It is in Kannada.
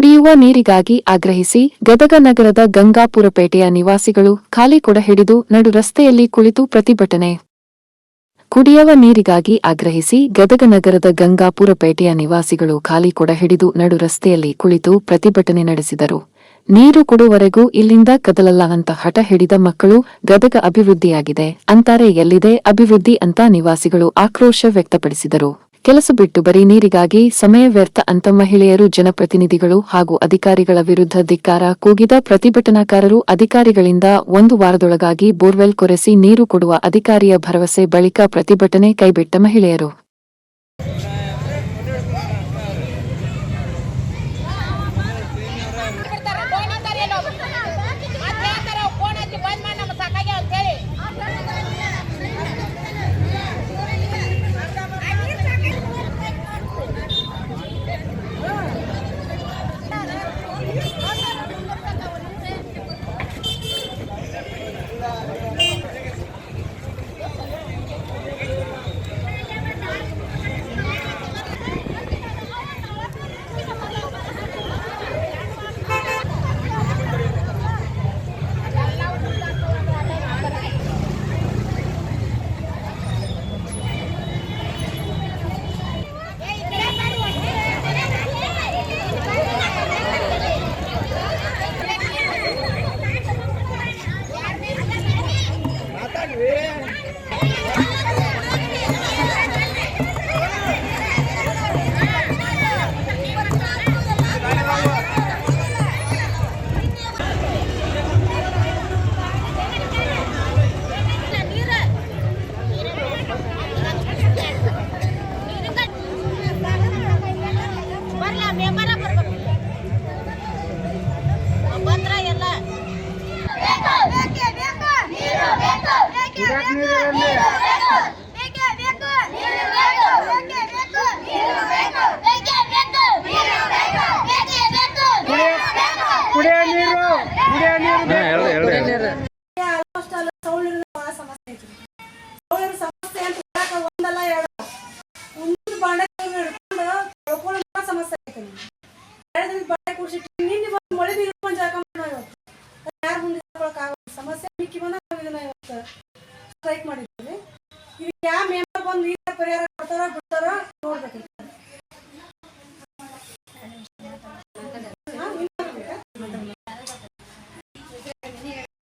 ಕುಡಿಯುವ ನೀರಿಗಾಗಿ ಆಗ್ರಹಿಸಿ ಗದಗ ನಗರದ ಗಂಗಾಪುರಪೇಟೆಯ ನಿವಾಸಿಗಳು ಖಾಲಿ ಕೊಡ ಹಿಡಿದು ನಡು ರಸ್ತೆಯಲ್ಲಿ ಕುಳಿತು ಪ್ರತಿಭಟನೆ. ಕುಡಿಯುವ ನೀರಿಗಾಗಿ ಆಗ್ರಹಿಸಿ ಗದಗ ನಗರದ ಗಂಗಾಪುರಪೇಟೆಯ ನಿವಾಸಿಗಳು ಖಾಲಿ ಕೊಡ ಹಿಡಿದು ನಡು ರಸ್ತೆಯಲ್ಲಿ ಕುಳಿತು ಪ್ರತಿಭಟನೆ ನಡೆಸಿದರು. ನೀರು ಕೊಡುವರೆಗೂ ಇಲ್ಲಿಂದ ಕದಲಲ್ಲ ಅಂತ ಹಠ ಹಿಡಿದ ಮಕ್ಕಳು ಗದಗ ಅಭಿವೃದ್ಧಿಯಾಗಿದೆ. ಅಂತಾರೆ, ಎಲ್ಲಿದೆ ಅಭಿವೃದ್ಧಿ ಅಂತ ನಿವಾಸಿಗಳು ಆಕ್ರೋಶ ವ್ಯಕ್ತಪಡಿಸಿದರು. ಕೆಲಸ ಬಿಟ್ಟು ಬರೀ ನೀರಿಗಾಗಿ ಸಮಯ ವ್ಯರ್ಥ ಅಂತ ಮಹಿಳೆಯರು, ಜನಪ್ರತಿನಿಧಿಗಳು ಹಾಗೂ ಅಧಿಕಾರಿಗಳ ವಿರುದ್ಧ ಧಿಕ್ಕಾರ ಕೂಗಿದ ಪ್ರತಿಭಟನಾಕಾರರು ಅಧಿಕಾರಿಗಳಿಂದ ಒಂದು ವಾರದೊಳಗಾಗಿ ಬೋರ್ವೆಲ್ ಕೊರೆಸಿ ನೀರು ಕೊಡುವ ಅಧಿಕಾರಿಯ ಭರವಸೆ ಬಳಿಕ ಪ್ರತಿಭಟನೆ ಕೈಬಿಟ್ಟ ಮಹಿಳೆಯರು. Aê! ನೀರು ಬೇಕು ಬೇಕು ನೀರು ಬೇಕು ಬೇಕು ನೀರು ಬೇಕು ಬೇಕು ನೀರು ಬೇಕು ಬೇಕು ಕುಡಿಯ ನೀರು ಸಮಸ್ಯೆ ಒಂದಲ್ಲ ಎರಡು ಒಂದು ಬಡತನ ಸಮಸ್ಯೆ ಆಯ್ತು ರಾಜನ್ ಪಡಕೂರ್ ಶಿಟ್ಟಿ ನೀನು ಮೊಳೆ ಬಿಲ್ ಮಂಜ ಹಾಕಮ್ಮ क्या मेमर बंद परिहार